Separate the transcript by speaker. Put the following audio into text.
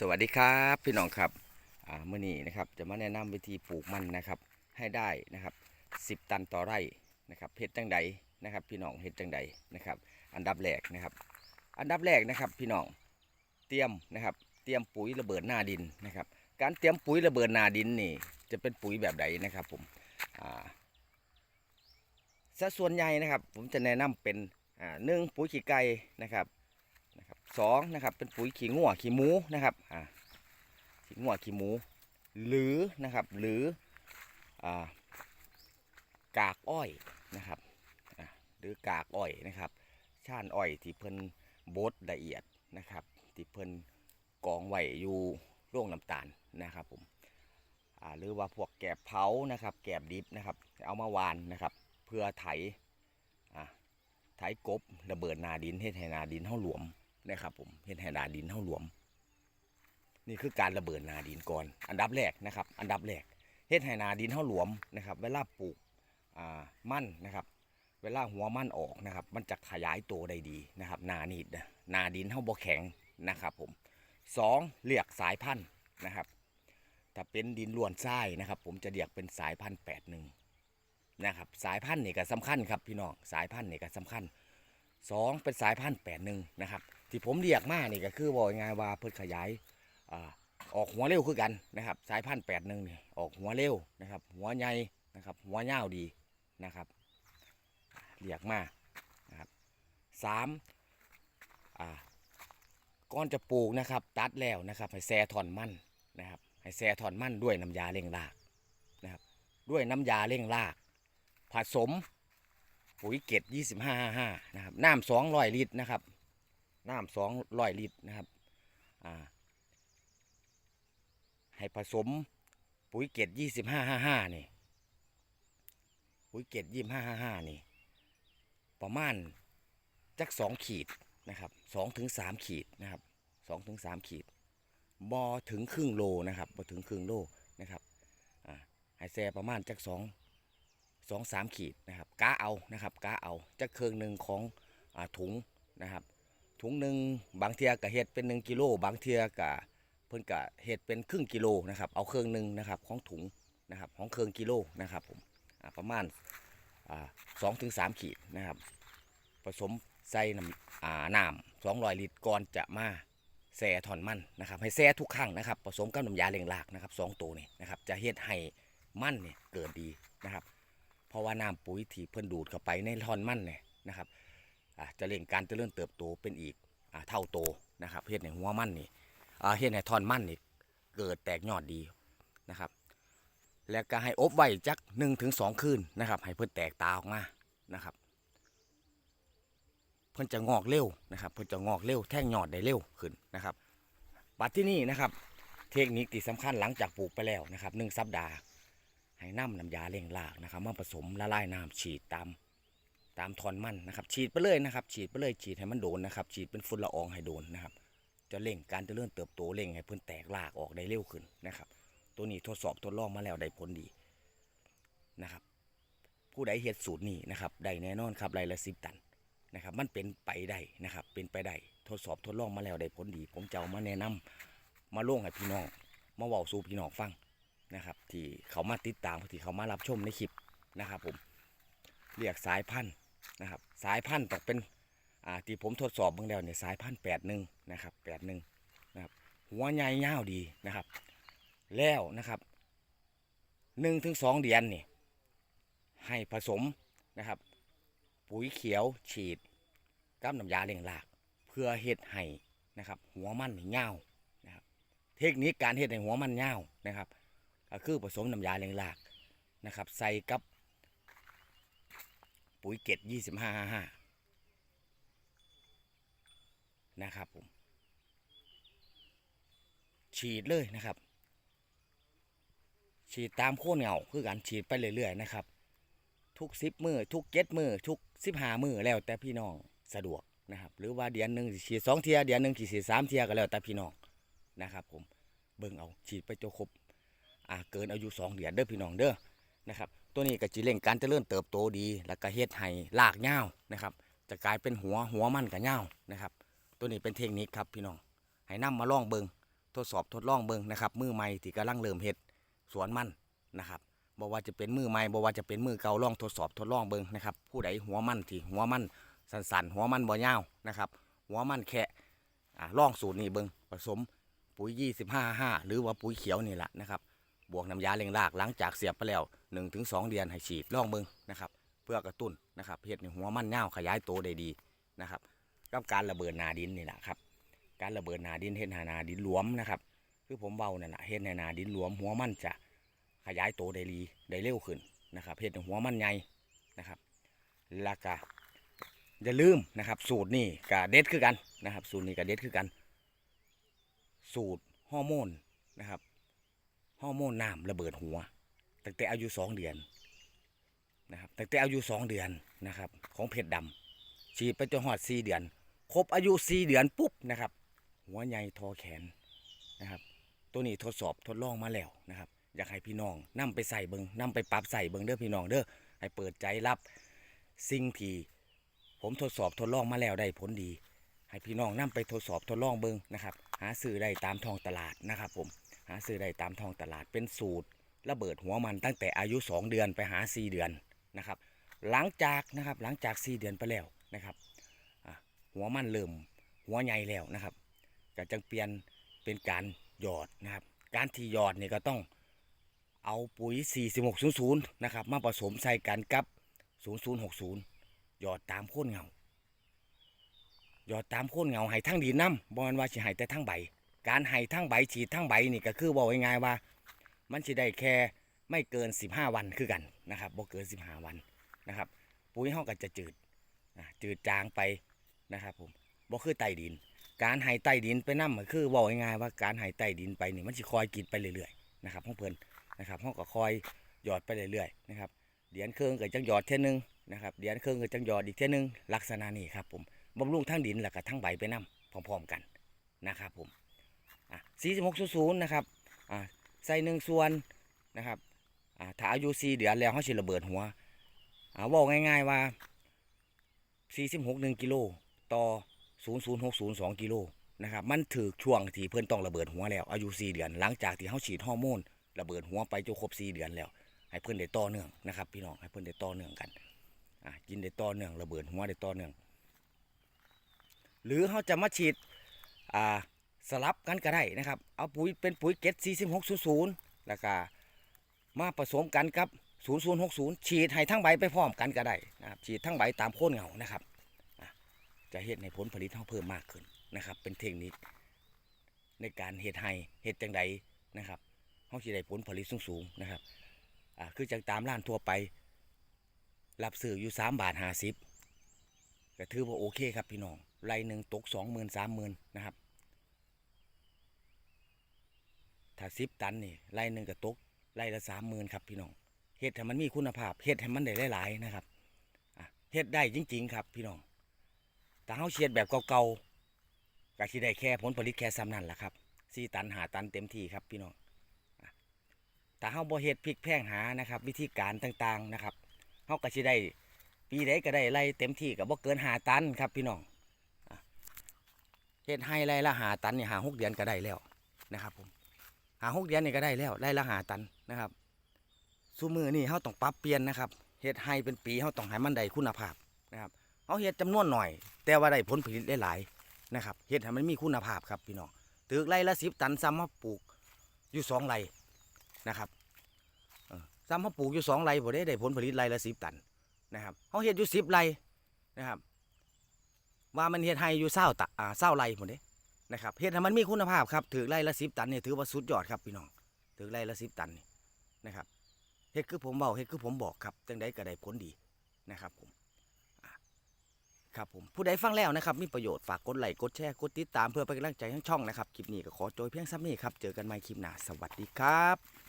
Speaker 1: สวัสดีครับพี่น้องครับเมื่อนี้นะครับจะมาแนะนำวิธีปลูกมันนะครับให้ได้นะครับ 10 ตันต่อไร่นะครับเฮ็ดจังใดนะครับ พี่น้องเฮ็ดจังใดนะครับ อันดับแรกนะครับ อันดับแรกนะครับพี่น้องเตรียมนะครับ เตรียมปุ๋ยระเบิดหน้าดินนะครับ การเตรียมปุ๋ยระเบิดหน้าดินนี่ จะเป็นปุ๋ยแบบใดนะครับผมสัดส่วนใหญ่นะครับ ผมจะแนะนำเป็นหนึ่งปุ๋ยขี้ไก่นะครับ สองนะครับเป็นปุ๋ยขี้งัวขี้หมูนะครับอ่าขี้งัวขี้หมู หรือนะครับหรืออ่ากากอ้อยนะครับหรือกากอ้อยนะครับชานอ้อยที่เพิ่นบดละเอียดนะครับที่เพิ่นกองไว้อยู่โรงน้ำตาลนะครับผมหรือว่าพวกแกบเผานะครับ แกบดิบนะครับ เอามาวานนะครับ เพื่อไถไถกบระเบิดนาดินเฮ็ดให้นาดินเฮาหลวม นะครับผมเฮ็ดให้นาดินเท่าหลวม นี่คือการระเบิดนาดินก่อน อันดับแรกนะครับ อันดับแรกเฮ็ดให้นาดินเท่าหลวมนะครับ เวลาปลูกอ่ามั่นนะครับ เวลาหัวมั่นออกนะครับ มันจะขยายตัวได้ดีนะครับ นานิดนาดินเท่าบ่แข็งนะครับ ผมสองเลือกสายพันธุ์นะครับถ้าเป็นดินล้วนทรายนะครับ ผมจะเรียกเป็นสายพันธุ์แปดหนึ่งนะครับสายพันธุ์นี่ก็สำคัญครับพี่น้องสายพันธุ์นี่ก็สำคัญสองเป็นสายพันธุ์แปดหนึ่งนะครับ ที่ผมเรียกมานี่ก็คือบอกง่ายว่าเพิ่นขยายอออกหัวเร็วคือกันนะครับสายพันธุ์แปดหนึ่งนี่ออกหัวเร็วนะครับ หัวใหญ่นะครับ หัวยาวดีนะครับเรียกมานะครับสามอ่าก่อนจะปลูกนะครับ ตัดแล้วนะครับให้แซ่ถอนมันนะครับให้แซ่ถอนมันด้วยน้ำยาเร่งรากนะครับ ด้วยน้ำยาเร่งราก ผสมปุ๋ยเกต2555นะครับน้ำ200ลิตรนะครับ น้ำสองร้อยลิตรนะครับอ่าให้ผสมปุ๋ยเกตยี่สิบห้าห้าห้านี่ปุ๋ยเกตยี่ห้าห้าห้านี่ ประมาณจักสองขีดนะครับสองถึงสามขีดนะครับสองถึงสามขีดบอถึงครึ่งโลนะครับบอถึงครึ่งโลนะครับอ่าให้แซ่ประมาณจักสองสองสามขีดนะครับกะเอานะครับกะเอาจักเครื่องหนึ่งของอถุงนะครับ ถุงหนึ่งบางเทียก็เฮ็ดเป็นหนึ่งกิโลบางเทียก็เพิ่นก็เฮ็ดเป็นครึ่งกิโลนะครับ เอาเครื่องหนึ่งนะครับของถุงนะครับของเครื่องกิโลนะครับผมประมาณสองถึงสามขีดนะครับ ผสมใส่น้ำน้ำสองร้อยลิตรก่อนจะมาแซ่ถอนมันนะครับ ให้แซ่ทุกครั้งนะครับ ผสมกับน้ำยาเลี้ยงรากนะครับสองตัวนี่นะครับ จะเฮ็ดให้มันเนี่ยเกิดดีนะครับ เพราะว่าน้ำปุ๋ยที่เพิ่นดูดเข้าไปในท่อนมันเนี่ยนะครับ จะเร่งการเจริญเติบโตเป็นอีกเท่าโตนะครับเฮ็ดในหัวมันนี่เฮ็ดในท่อนมันนี่เกิดแตกยอดดีนะครับ แล้วก็ให้อบไว้จักหนึ่งถึงสองคืนนะครับ ให้เพิ่นแตกตาออกมานะครับ เพิ่นจะงอกเร็วนะครับ เพิ่นจะงอกเร็วแท่งยอดได้เร็วขึ้นนะครับบัดที่นี่นะครับ เทคนิคที่สำคัญหลังจากปลูกไปแล้วนะครับหนึ่งสัปดาห์ให้น้ำน้ำยาเร่งรากนะครับมาผสมละลายน้ำฉีดตาม ตามทอนมันนะครับ ฉีดไปเลยนะครับ ฉีดไปเลยฉีดให้มันโดนนะครับ ฉีดเป็นฝุ่นละอองให้โดนนะครับ จะเร่งการเจริญเติบโตเร่งให้เพิ่นแตกรากออกได้เร็วขึ้นนะครับ ตัวนี้ทดสอบทดลองมาแล้วได้ผลดีนะครับ ผู้ใดเฮ็ดสูตรนี้นะครับได้แน่นอนครับไรละสิบตันนะครับ มันเป็นไปได้นะครับ เป็นไปได้ทดสอบทดลองมาแล้วได้ผลดี ผมจะเอามาแนะนำมาล่วงให้พี่น้อง มาเว้าสู่พี่น้องฟังนะครับ ที่เขามาติดตามที่เขามารับชมในคลิปนะครับ ผมเรียกสายพันธุ์ นะครับสายพันธุ์ต้องเป็นอ่าที่ผมทดสอบเบื้องแล้วเนี่ยสายพันธุ์แปดหนึ่งนะครับแปดหนึ่งนะครับหัวใหญ่ยาวดีนะครับ แล้วนะครับหนึ่งถึงสองเดือนนี่ให้ผสมนะครับ ปุ๋ยเขียวฉีดกับน้ำยาเลี้ยงราก เพื่อเฮ็ดให้นะครับ หัวมันนี่ยาวนะครับ เทคนิคการเฮ็ดให้หัวมันยาวนะครับก็คือผสมน้ำยาเลี้ยงรากนะครับ ใส่กับ ปุ๋ยเกตยี่สิบห้าห้าห้านะครับผม ฉีดเลยนะครับ ฉีดตามโคนเงาคือการฉีดไปเรื่อยๆนะครับ ทุกสิบมือทุกเจ็ดมือทุกสิบห้ามือแล้วแต่พี่น้องสะดวกนะครับ หรือว่าเดือนหนึ่งฉีดสองเทียเดือนหนึ่งฉีดสามเทียก็แล้วแต่พี่น้องนะครับ ผมเบิ่งเอาฉีดไปจนครบอ่าเกินอายุสองเดือนเด้อพี่น้องเด้อนะครับ ตัวนี้ก็จะเร่งการเจริญเติบโตดี แล้วก็เฮ็ดให้รากเงานะครับ จะกลายเป็นหัวหัวมันกับเงานะครับ ตัวนี้เป็นเทคนิคครับพี่น้องให้นำมาลองเบิงทดสอบทดลองเบิงนะครับ มือใหม่ที่กำลังเริ่มเฮ็ดสวนมันนะครับบ่ว่าจะเป็นมือใหม่บ่ว่าจะเป็นมือเก่าลองทดสอบทดลองเบิงนะครับ ผู้ใดหัวมันที่หัวมันสันๆหัวมันบ่ยาวนะครับ หัวมันแค่อ่องสูตรนี้เบิงผสมปุ๋ย 25 5 หรือว่าปุ๋ยเขียวนี่แหละนะครับ บวกน้ำยาเล็งรากหลังจากเสียบไปแล้ว 1-2 เดือนให้ฉีดลองเบิงนะครับ เพื่อกระตุ้นนะครับเฮ็ดให้หัวมันยาขยายโตได้ดีนะครับกับการระเบิดนาดินนี่แหละครับ การระเบิดนาดินเฮ็ดห้นาดินหลวมนะครับ คือผมเบานั่นแหละเฮ็ดให้นาดินหลวมหัวมันจะขยายโตได้ดีได้เร็วขึ้นนะครับเฮ็ดให้หัวมันใหญ่นะครับแล้วก็อย่าลืมนะครับ สูตรนี่ก็เด็ดคือกันนะครับ สูตรนี้ก็เด็ดคือกัน สูตรฮอร์โมนนะครับ ฮอร์โมนน้ำระเบิดหัวตั้งแต่อายุสองเดือนนะครับตั้งแต่อายุสองเดือนนะครับ ของเพชรดำฉีดไปจนหอดสี่เดือน ครบอายุสี่เดือนปุ๊บนะครับ หัวใหญ่ทอแขนนะครับ ตัวนี้ทดสอบทดลองมาแล้วนะครับ อยากให้พี่น้องนำไปใส่เบิงนำไปปรับใส่เบิงเด้อพี่น้องเด้อให้เปิดใจรับสิ่งที่ผมทดสอบทดลองมาแล้วได้ผลดี ให้พี่น้องนำไปทดสอบทดลองเบิงนะครับ หาซื้อได้ตามท้องตลาดนะครับผมาซื้อได้ตามท้องตลาดเป็นสูตรระเบิดหัวมันตั้งแต่อายุ 2 เดือนไปหา 4 เดือนนะครับ หลังจากนะครับหลังจาก 4 เดือนไปแล้วนะครับหัวมันเริ่มหัวใหญ่แล้วนะครับก็จึงเปลี่ยนเป็นการหยอดนะครับ การที่หยอดนี่ก็ต้องเอาปุ๋ย 4600 นะครับ มาผสมใส่กันกับ 0060 หยอดตามโคนเงาหยอดตามโคนเงาให้ทั้งดินน้ำบอลว่าสิให้แต่ทั้งใบ การให้ทั้งใบฉีดทั้งใบนี่ก็คือบอกง่ายๆว่า มันสิได้แค่ไม่เกิน 15 วันคือกันนะครับบ่เกิน 15 วันนะครับ ปุ๋ยเฮาก็จะจืดอะจืดจางไปนะครับผมบ่คือใต้ดิน การให้ใต้ดินไปนํก็คือบอกง่ายๆว่าการให้ใต้ดินไปนี่มันสิคอยกินไปเรื่อยๆนะครับของเพลินนะครับเฮาก็คอยหยอดไปเรื่อยๆนะครับเดือนเครึ่องก็จังหยอดเท่นึงนะครับเดือนเครึ่องก็จังหยอดอีกเท่นึงลักษณะนี้ครับผมบำรุงทั้งดินแล้วก็ทั้งใบไปน้ำพร้อมๆกันนะครับผม อะ4600นะครับอ่าใส่หนึ่งส่วนนะครับอ่าถ้าอายุ4เดือนแล้วเขาสิระเบิดหัวอ่าบอกง่ายๆว่า46 1กิโลต่อ0060 2กิโลนะครับมันถือช่วงที่เพื่อนต้องระเบิดหัวแล้ว อายุ4เดือน หลังจากที่เขาฉีดฮอร์โมนระเบิดหัวไปจนครบ4เดือนแล้ว ให้เพื่อนได้ต่อเนื่องนะครับพี่น้องให้เพื่อนได้ต่อเนื่องกันอ่ากินได้ต่อเนื่องระเบิดหัวได้ต่อเนื่องหรือเขาจะมาฉีดอ่า สลับกันก็ได้นะครับ เอาปุ๋ยเป็นปุ๋ยเก็ด4600แล้วก็มาผสมกันกับ 0060 ฉีดให้ทั้งใบไปพร้อมกันก็ได้นะครับฉีดทั้งใบตามโคนเงานะครับ จะเห็ดในผลผลิตเขาเพิ่มมากขึ้นนะครับ เป็นเทคนิคในการเห็ดให้เห็ดจังใดนะครับเขาจะได้ผลผลิตสูงๆนะครับอ่าคือจากตามร้านทั่วไป รับซื้ออยู่3บาท50ก็ถือว่าโอเคครับพี่น้องไรหนึ่งตกสองหมื่นสามหมื่นนะครับ ถ้าสิบตันนี่ไรหนึ่งก็ตกไรละสามหมื่นครับพี่น้องเฮ็ดให้มันมีคุณภาพเฮ็ดให้มันได้หลายๆนะครับเฮ็ดได้จริง ๆ ครับ พี่น้องแต่เฮาเชียดแบบเก่าๆก็สิได้แค่ผลผลิตแค่ซ้ำนั่นแหละครับสี่ตันหาตันเต็มที่ครับพี่น้องแต่เฮาบ่เฮ็ดพลิกแพงหานะครับ วิธีการต่างๆนะครับเฮาก็สิได้ปีใดก็ได้ไล่เต็มที่กับบ่เกินหาตันครับ พี่น้องเฮ็ดให้ไล่ละหาตันนี่หาหกเดือนก็ได้แล้วนะครับผม หาหกเดือนนี่ก็ได้แล้วไล่ละหาตันนะครับสู้มือนี่เขาต้องปรับเปลี่ยนนะครับเฮ็ดให้เป็นปีเขาต้องให้มันได้คุณภาพนะครับเขาเฮ็ดจำนวนหน่อย แต่ว่าได้ผลผลิตได้หลายนะครับเฮ็ดให้มันมีคุณภาพครับพี่น้องตึกไร่ละสิบตันซ้ำมาปลูกอยู่สองไร่นะครับซ้ำมาปลูกอยู่สองไร่บ่ได้ได้ผลผลิตไร่ละสิบตันนะครับเขาเฮ็ดอยู่สิบไร่นะครับว่ามันเฮ็ดให้อยู่เศร้าตะอ่าเศร้าไร่หมดเด้ นะครับเฮ็ดให้มันมีคุณภาพครับถือไร่ละสิบตันนี่ถือว่าสุดยอดครับพี่น้องถือไร่ละสิบตันนี่นะครับเฮ็ดคือผมเบาเฮ็ดคือผมบอกครับจังใดก็ได้ผลดีนะครับผมครับผมผู้ใดฟังแล้วนะครับมีประโยชน์ฝากกดไลค์กดแชร์กดติดตามเพื่อเป็นกำลังใจทั้งช่องนะครับคลิปนี้ก็ขอจยเพียงซ้ำนี้ครับเจอกันใหม่คลิปหน้าสวัสดีครับ